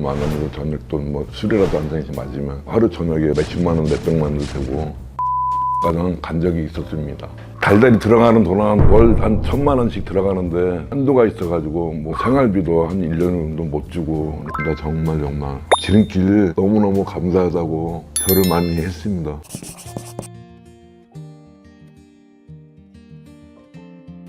만원으로 저녁 돈뭐 술이라도 한 잔씩 마시면 하루 저녁에 몇십만 원, 몇백만 원도 되고 가장 간 적이 있었습니다. 달달이 들어가는 돈은 월한 천만 원씩 들어가는데 한도가 있어가지고 뭐 생활비도 한 1년 정도 못 주고 나 정말 정말 지름길 너무너무 감사하다고 절을 많이 했습니다.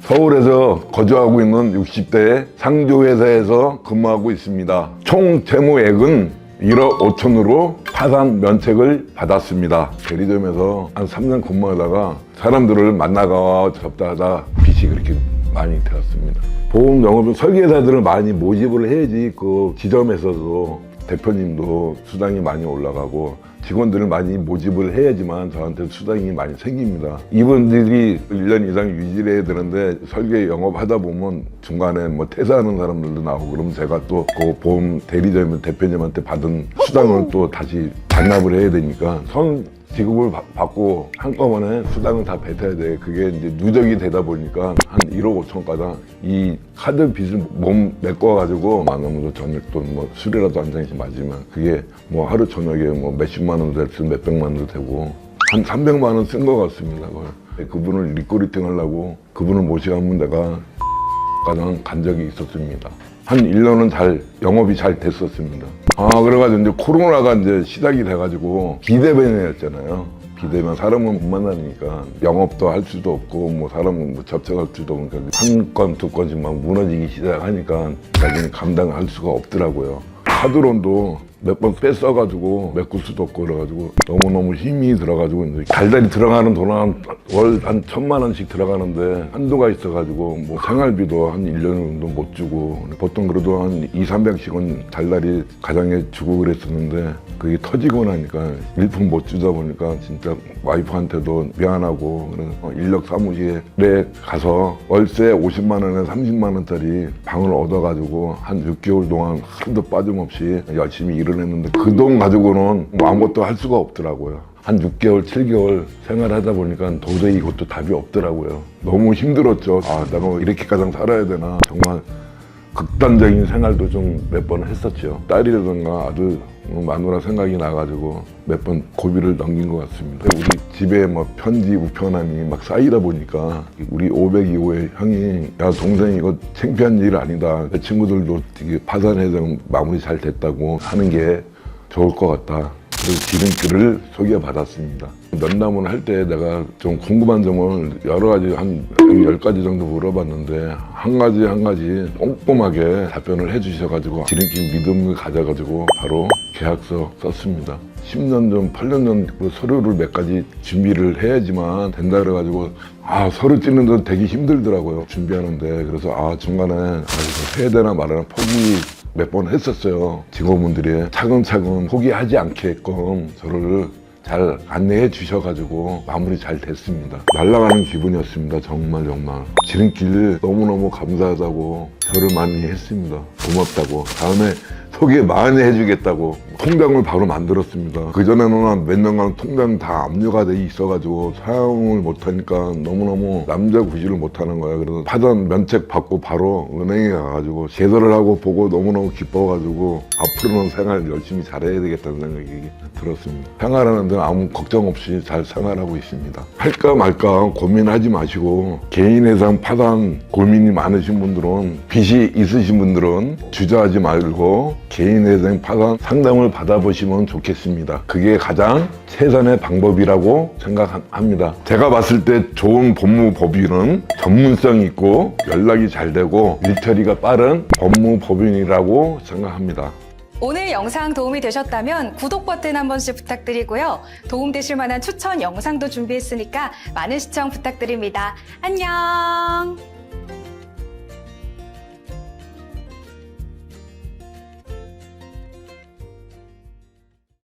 서울에서 거주하고 있는 60대 상조회사에서 근무하고 있습니다. 총 재무액은 1억 5천으로 파산 면책을 받았습니다. 대리점에서 한 3년 근무하다가 사람들을 만나가 접다하다 빚이 그렇게 많이 들었습니다. 보험 영업은 설계사들을 많이 모집을 해야지 그 지점에서도 대표님도 수당이 많이 올라가고 직원들을 많이 모집을 해야지만 저한테 수당이 많이 생깁니다. 이분들이 1년 이상 유지를 해야 되는데 설계 영업하다 보면 중간에 뭐 퇴사하는 사람들도 나오고 그러면 제가 또 그 보험 대리점 대표님한테 받은 수당을 또 다시 반납을 해야 되니까 선 지급을 받- 받고 한꺼번에 수당을 다 뱉어야 돼. 그게 이제 누적이 되다 보니까 한 1억 5천 가다 이 카드 빚을 몸 메꿔가지고 만 원으로 저녁 돈뭐 술이라도 한 잔씩 마시면 그게 뭐 하루 저녁에 뭐 몇십만 원도 될 수, 몇백만 원도 되고 한 300만 원 쓴 것 같습니다. 그걸. 그분을 리코리팅 하려고 그분을 모시가면 내가 가장 간 적이 있었습니다. 한 1년은 잘 영업이 잘 됐었습니다. 아 그래가지고 이제 코로나가 이제 시작이 돼가지고 비대면이었잖아요. 비대면 사람은 못 만나니까 영업도 할 수도 없고 뭐 사람은 뭐 접촉할 수도 없으니까 한건 두 건씩 막 무너지기 시작하니까 자기는 감당할 수가 없더라고요. 카드론도 몇 번 뺐어가지고 메꿀 수도 없고 그래가지고 너무너무 힘이 들어가지고 이제 달달이 들어가는 돈은 월한 천만 원씩 들어가는데 한도가 있어가지고 뭐 생활비도 한 1년 정도 못 주고 보통 그래도 한 2, 300씩은 달달이 가정에 주고 그랬었는데 그게 터지고 나니까 일품 못 주다 보니까 진짜 와이프한테도 미안하고 그래서 어, 인력 사무실에 가서 월세 50만 원에 30만 원짜리 방을 얻어가지고 한 6개월 동안 하루도 빠짐없이 열심히 일을 했는데 그 돈 가지고는 뭐 아무것도 할 수가 없더라고요. 한 6개월, 7개월 생활하다 보니까 도저히 이것도 답이 없더라고요. 너무 힘들었죠. 아, 내가 이렇게 가장 살아야 되나. 정말 극단적인 생활도 좀 몇 번 했었죠. 딸이라든가 아들 마누라 생각이 나가지고 몇 번 고비를 넘긴 것 같습니다. 우리 집에 뭐 편지 우편함이 막 쌓이다 보니까 우리 502호의 형이 야 동생 이거 창피한 일 아니다. 내 친구들도 되게 파산해서 마무리 잘 됐다고 하는 게 좋을 것 같다. 그래서 지름길을 소개받았습니다. 면담을 할 때 내가 좀 궁금한 점을 여러 가지 한열 가지 정도 물어봤는데 한 가지 한 가지 꼼꼼하게 답변을 해주셔가지고 지름길 믿음을 가져가지고 바로 계약서 썼습니다. 10년 전, 8년 전그 서류를 몇 가지 준비를 해야지만 된다 그래가지고 아 서류 찍는 건 되게 힘들더라고요 준비하는데 그래서 아 중간에 아 해야 되나 말아나 포기 몇 번 했었어요. 직원분들이 차근차근 포기하지 않게끔 저를 잘 안내해 주셔가지고 마무리 잘 됐습니다. 날아가는 기분이었습니다. 정말 정말. 지름길 너무너무 감사하다고 저를 많이 했습니다. 고맙다고. 다음에 소개 많이 해주겠다고 통장을 바로 만들었습니다. 그전에는 한몇 년간 통장 다 압류가 돼 있어가지고 사용을 못하니까 너무너무 남자 구실을 못하는 거야. 그래서 파전 면책 받고 바로 은행에 가가지고 제도를 하고 보고 너무너무 기뻐가지고 앞으로는 생활 열심히 잘해야 되겠다는 생각이 들었습니다. 생활하는 데는 아무 걱정 없이 잘 생활하고 있습니다. 할까 말까 고민하지 마시고 개인 회상 파산 고민이 많으신 분들은 빚이 있으신 분들은 주저하지 말고 개인 회생 파산 상담 을 받아보시면 좋겠습니다. 그게 가장 최선의 방법이라고 생각합니다. 제가 봤을 때 좋은 법무법인은 전문성 있고 연락이 잘 되고 일처리가 빠른 법무법인이라고 생각합니다. 오늘 영상 도움이 되셨다면 구독 버튼 한 번씩 부탁드리고요. 도움 되실 만한 추천 영상도 준비했으니까 많은 시청 부탁드립니다. 안녕!